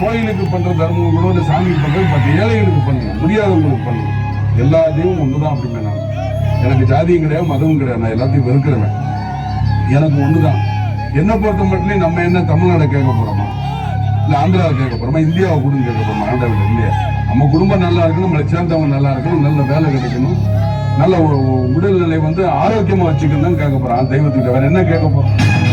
கோயிலுக்கு பண்ணுற கூட இந்த சாமிக்கு பண்ணுறது பட் ஏழைகளுக்கு பண்ணுங்க முடியாதவங்களுக்கு பண்ணுங்க எல்லாத்தையும் ஒன்று தான் அப்படின்னு நான் எனக்கு ஜாதியும் கிடையாது மதமும் கிடையாது. நான் எல்லாத்தையும் வெறுக்கிறவன். எனக்கு ஒன்று தான் என்ன பொறுத்த மட்டும் நம்ம என்ன தமிழ்நாடு கேட்க போகிறோமா இல்லை ஆந்திராவை கேட்க போகிறோமா இந்தியாவை கூட கேட்க போறோமா? ஆண்டவன் இல்லையா. நம்ம குடும்பம் நல்லா இருக்கணும் நம்மளை சேர்ந்தவங்க நல்லா இருக்கணும் நல்ல வேலை கிடைக்கணும். நல்ல உடல்நிலை வந்து ஆரோக்கியமாக வச்சுக்கணும் தான் கேட்க போகிறோம் தெய்வத்துக்கிட்ட வேறு என்ன கேட்க போகிறோம்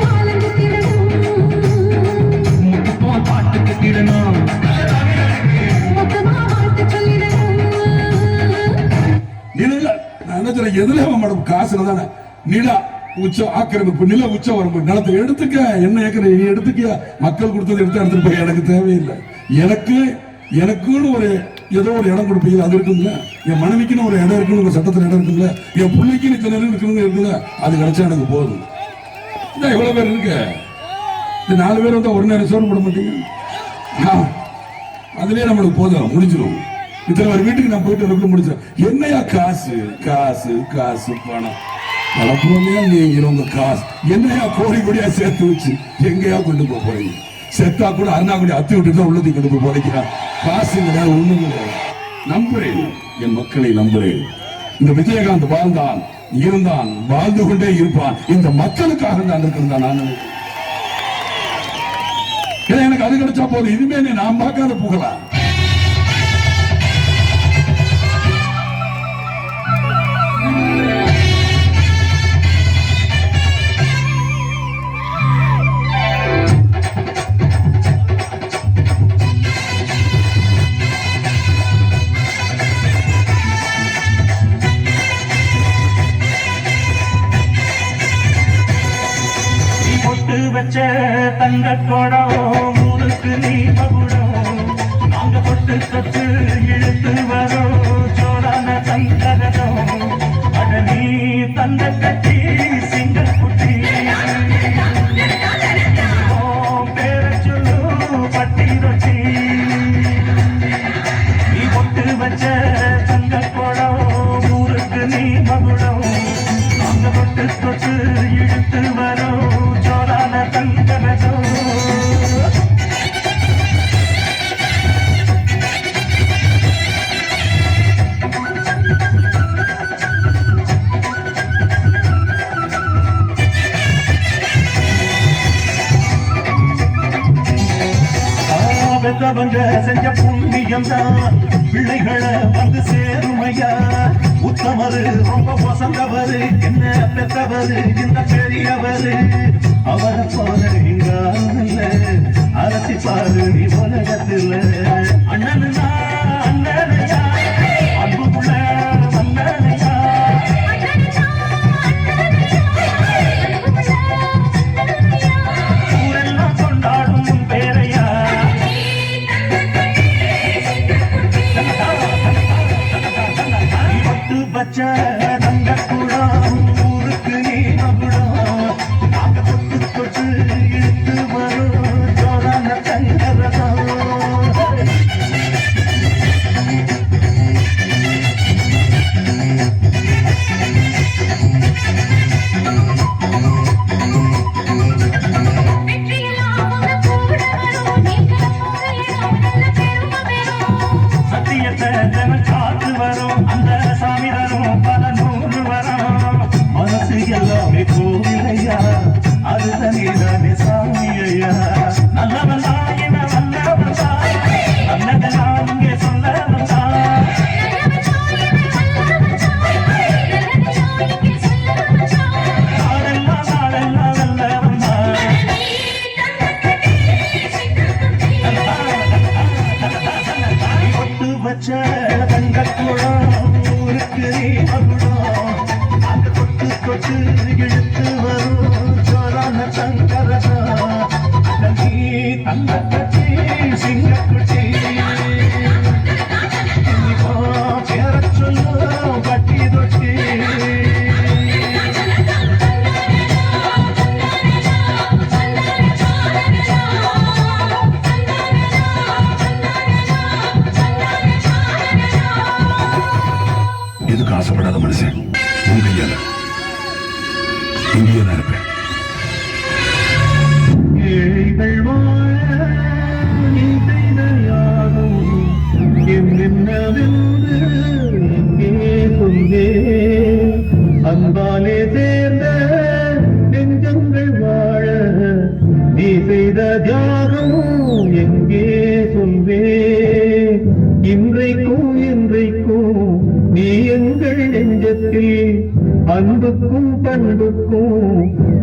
தாளம் தட்டிடணும் பாட்டு கட்டிடணும் மொத்தமா நில நான் என்ன சொல்றேன் எதுல மேடம் காசுல தானே நிலா உச்சம் ஆக்கிரமிப்பு நில உச்சம் வரம்பு நிலத்தை எடுத்துக்க என்ன ஏக்கர் நீ எடுத்துக்க மக்கள் கொடுத்தது எடுத்து எடுத்துட்டு போய் எனக்கு தேவையில்லை. எனக்கு எனக்குன்னு ஒரு ஏதோ ஒரு இடம் கொடுப்பீங்க அது இருக்குங்க என் மனைவிக்குன்னு ஒரு இடம் இருக்குன்னு உங்க சட்டத்தில் இடம் இருக்குங்கள என் பிள்ளைக்குன்னு இத்தனை இடம் இருக்குங்க இருக்குல்ல அது கிடைச்சா எனக்கு போதும். இந்த எவ்வளவு பேர் இருக்கு. இந்த நாலு பேர் வந்தால் ஒரு நேரம் சோறு போட மாட்டீங்க? ஆ. நம்மளுக்கு போதும் முடிஞ்சிடும் இத்தனை ஒரு வீட்டுக்கு நான் போயிட்டு வரக்குள்ள முடிச்சிடும் என்னையா காசு? காசு காசு பணம். வளர்ப்புறமையா நீங்க உங்க காசு. என்னையா கோடி கோடியா சேர்த்து வச்சு எங்கேயா கொண்டு போக போறீங்க? செத்தா கூட அருணாக்குடி அத்தி விட்டு தான் உள்ளதை கொண்டு போய் போதைக்கிறான் காசு கிடையாது ஒண்ணும் கிடையாது நம்புறேன் என் மக்களை நம்புறேன். இந்த விஜயகாந்த் வாழ்ந்தான் இருந்தான் வாழ்ந்து கொண்டே இருப்பான். இந்த மக்களுக்காக தான் இருக்கிறதா நான் எனக்கு அது கிடைச்சா போதும். இனிமே நீ நான் பார்க்காத புகழா? பொட்டு வச்ச தங்க குடம் ஊருக்கு நீ மகுடம் நாங்க பொட்டு தொட்டு இழுத்து வரோம். சோடான தங்கரதம் அட நீ தந்த கட்டி சிங்க குட்டி பேரை சொல்லு பட்டி ரொச்சி நீ பொட்டு வச்ச தங்க குடம் ஊருக்கு நீ மகுடம் நாங்க தொட்டு தொட்டு இழுத்து வரோம். பெற்றவங்க செஞ்ச புண்ணியம் தான் பிள்ளைகளை வந்து சேருமையா? உத்தமரு ரொம்ப வசந்தவரு என்ன பெற்றவரு இந்த பெரியவரு? அவரை போல இங்க அரசி பாரு நீ உலகத்துல. அண்ணனுனா சிங்க என்னென்னவென்று எங்கே சொல்வே அன்பாலே சேர்ந்த நெஞ்சங்கள் வாழ நீ செய்த தியாகம் எங்கே சொல்வே? இன்றைக்கும் இன்றைக்கும் நீ எங்கள் நெஞ்சத்தில் அன்புக்கும் பண்புக்கும்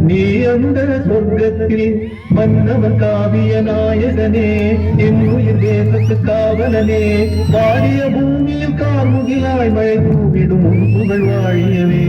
நீ அந்த சொர்க்கத்தில் மன்னவன் காவிய நாயகனே என் உயிர் தேசத்து காவலனே. வாடிய பூமியில் கார்முகிலாய் மழை தூவிடும் புகழ் வாழியவே.